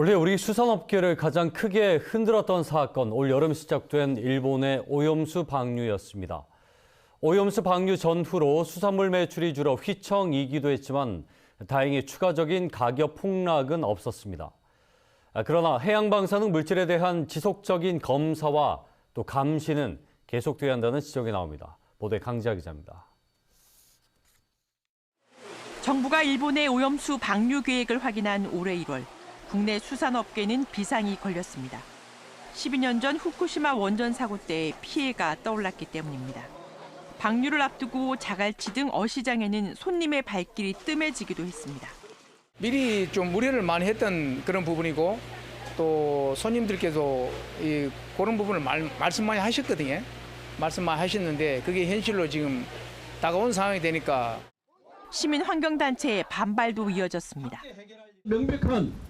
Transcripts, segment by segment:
올해 우리 수산업계를 가장 크게 흔들었던 사건, 올 여름 시작된 일본의 오염수 방류였습니다. 오염수 방류 전후로 수산물 매출이 줄어 휘청이기도 했지만 다행히 추가적인 가격 폭락은 없었습니다. 아, 그러나 해양방사능 물질에 대한 지속적인 검사와 또 감시는 계속돼야 한다는 지적이 나옵니다. 보도에 강지아 기자입니다. 정부가 일본의 오염수 방류 계획을 확인한 올해 1월 국내 수산업계는 비상이 걸렸습니다. 12년 전 후쿠시마 원전 사고 때 피해가 떠올랐기 때문입니다. 방류를 앞두고 자갈치 등 어시장에는 손님의 발길이 뜸해지기도 했습니다. 미리 좀 우려를 많이 했던 그런 부분이고 또 손님들께서 이 그런 부분을 말, 말씀 많이 하셨거든요. 말씀 많이 하셨는데 그게 현실로 지금 다가온 상황이 되니까 시민 환경단체의 반발도 이어졌습니다. 명백한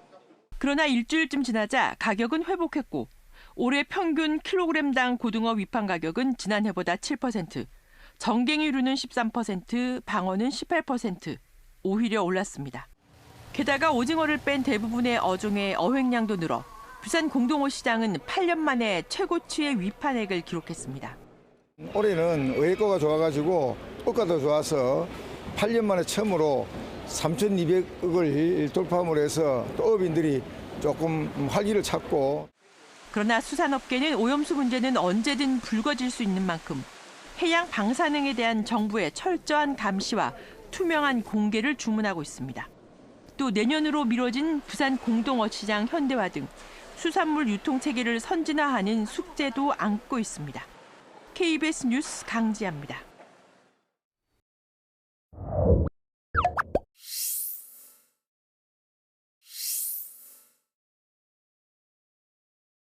그러나 일주일쯤 지나자 가격은 회복했고 올해 평균 킬로그램당 고등어 위판 가격은 지난해보다 7%, 정갱이류는 13%, 방어는 18% 오히려 올랐습니다. 게다가 오징어를 뺀 대부분의 어종의 어획량도 늘어 부산 공동어 시장은 8년 만에 최고치의 위판액을 기록했습니다. 올해는 의외거가 좋아가지고 효과도 좋아서 8년 만에 처음으로 3,200억을 돌파함으로 해서 또 업인들이 조금 활기를 찾고 그러나 수산업계는 오염수 문제는 언제든 불거질 수 있는 만큼 해양 방사능에 대한 정부의 철저한 감시와 투명한 공개를 주문하고 있습니다. 또 내년으로 미뤄진 부산 공동어시장 현대화 등 수산물 유통 체계를 선진화하는 숙제도 안고 있습니다. KBS 뉴스 강지아입니다.